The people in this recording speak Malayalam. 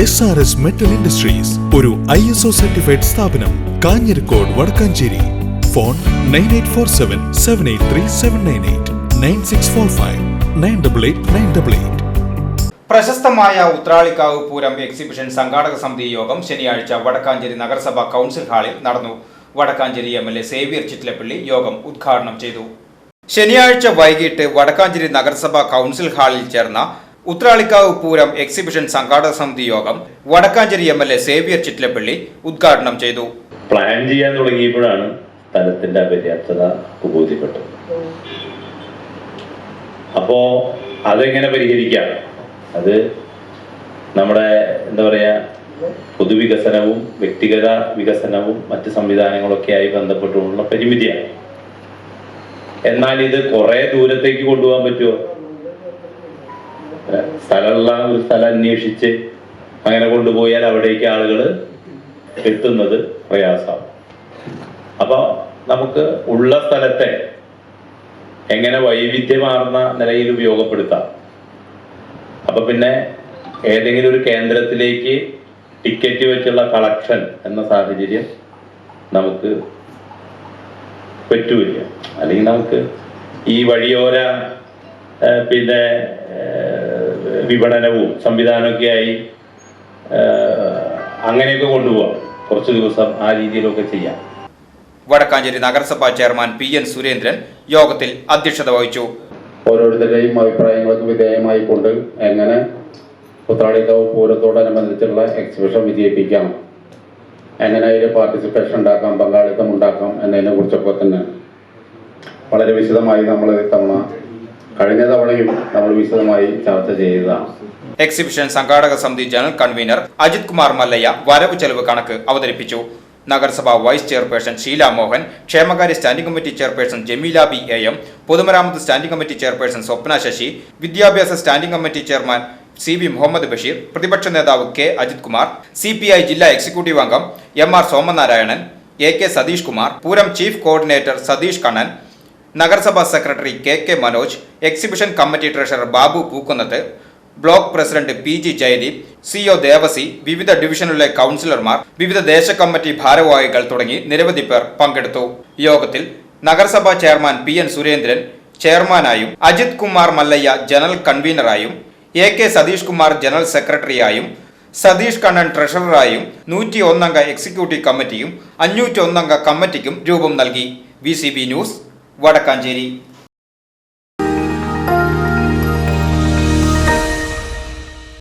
S R S metal industries ഒരു ഐ എസ് ഒ സർട്ടിഫൈഡ് സ്ഥാപനം Kanjirakode Vadakkanchery. Phone nine eight four seven seven eight three seven nine eight nine six four five nine double eight nine double eight പ്രശസ്തമായ ഉത്രാളിക്കാവ് പൂരം എക്സിബിഷൻ സംഘാടക സമിതി യോഗം ശനിയാഴ്ച വടക്കാഞ്ചേരി നഗരസഭ കൗൺസിൽ ഹാളിൽ നടന്നു. Vadakkanchery M L A Xavier Chittilappally യോഗം ഉദ്ഘാടനം ചെയ്തു. ശനിയാഴ്ച വൈകിട്ട് വടക്കാഞ്ചേരി നഗരസഭ കൗൺസിൽ ഹാളിൽ ചേർന്ന ഉത്രാളിക്കാവ് പൂരം എക്സിബിഷൻ സംഘാടക സമിതി യോഗം Vadakkanchery M L A Xavier Chittilappally ഉദ്ഘാടനം ചെയ്തു. പ്ലാൻ ചെയ്യാൻ തുടങ്ങിയപ്പോഴാണ് സ്ഥലത്തിന്റെ അപര്യാപ്തത ബോധ്യപ്പെട്ടത് അപ്പോ അതെങ്ങനെ പരിഹരിക്കാം? അത് നമ്മുടെ എന്താ പറയാ പൊതുവികസനവും വ്യക്തിഗത വികസനവും മറ്റ് സംവിധാനങ്ങളൊക്കെ ആയി ബന്ധപ്പെട്ടുകൊണ്ടുള്ള പരിമിതിയാണ്. എന്നാൽ ഇത് കുറെ ദൂരത്തേക്ക് കൊണ്ടുപോകാൻ പറ്റുമോ? സ്ഥലമുള്ള ഒരു സ്ഥലം അന്വേഷിച്ച് അങ്ങനെ കൊണ്ടുപോയാൽ അവിടേക്ക് ആളുകൾ എത്തുന്നത് പ്രയാസമാണ്. അപ്പോൾ നമുക്ക് ഉള്ള സ്ഥലത്തെ എങ്ങനെ വൈവിധ്യമാർന്ന നിലയിൽ ഉപയോഗപ്പെടുത്താം. അപ്പൊ പിന്നെ ഏതെങ്കിലും ഒരു കേന്ദ്രത്തിലേക്ക് ടിക്കറ്റ് വെച്ചുള്ള കളക്ഷൻ എന്ന സാഹചര്യം നമുക്ക് പറ്റൂല അല്ലെങ്കിൽ നമുക്ക് ഈ വഴിയോര പിന്നെ വിപണനവും സംവിധാനമൊക്കെ ആയി ആ, അങ്ങനെയൊക്കെ കൊണ്ടുപോകാം കുറച്ച് ദിവസം ആ രീതിയിലൊക്കെ ചെയ്യാം. വടക്കാഞ്ചേരി നഗരസഭാ ചെയർമാൻ പി എൻ സുരേന്ദ്രൻ യോഗത്തിൽ അധ്യക്ഷത വഹിച്ചു. ഓരോരുത്തരുടെയും അഭിപ്രായങ്ങൾക്ക് വിധേയമായിക്കൊണ്ട് എങ്ങനെ ഉത്രാളിക്കാവ് പൂരത്തോടനുബന്ധിച്ചുള്ള എക്സിബിഷൻ വിജയിപ്പിക്കാം. എങ്ങനെ അതിൽ പാർട്ടിസിപ്പേഷൻ ഉണ്ടാക്കാം പങ്കാളിത്തം ഉണ്ടാക്കാം എന്നതിനെ കുറിച്ചൊക്കെ തന്നെ വളരെ വിശദമായി നമ്മൾ ഇത്തവണ കഴിഞ്ഞ തവണയും നമ്മൾ വിശദമായി ചർച്ച ചെയ്തതാണ്. എക്സിബിഷൻ സംഘാടക സമിതി ജനറൽ കൺവീനർ അജിത് കുമാർ മല്ലയ്യ വരവ് ചെലവ് കണക്ക് അവതരിപ്പിച്ചു. നഗരസഭാ വൈസ് ചെയർപേഴ്സൺ ഷീല മോഹൻ ക്ഷേമകാര്യ standing committee chairperson Jameela B A M പൊതുമരാമത്ത് standing committee chairperson Swapna Sasi വിദ്യാഭ്യാസ standing committee chairman C V Muhammad Basheer പ്രതിപക്ഷ നേതാവ് K Ajith Kumar C P I ജില്ലാ എക്സിക്യൂട്ടീവ് അംഗം M R Somanarayanan A K Satheesh Kumar Pooram chief coordinator Satheesh Kannan നഗരസഭാ secretary K K Manoj exhibition committee treasurer Babu പൂക്കുന്നത് block president P G Jayadeep C O Devasi വിവിധ ഡിവിഷനിലെ കൗൺസിലർമാർ വിവിധ ദേശ കമ്മിറ്റി ഭാരവാഹികൾ തുടങ്ങി നിരവധി പേർ പങ്കെടുത്തു. യോഗത്തിൽ നഗരസഭാ ചെയർമാൻ പി എൻ സുരേന്ദ്രൻ ചെയർമാനായും Ajith Kumar Mallayya general കൺവീനറായും A K Satheesh Kumar general സെക്രട്ടറിയായും Satheesh Kannan ട്രഷററായും നൂറ്റി ഒന്നംഗ എക്സിക്യൂട്ടീവ് കമ്മിറ്റിയും അഞ്ഞൂറ്റി ഒന്നംഗ കമ്മിറ്റിക്കും രൂപം നൽകി. V news Vadakkanchery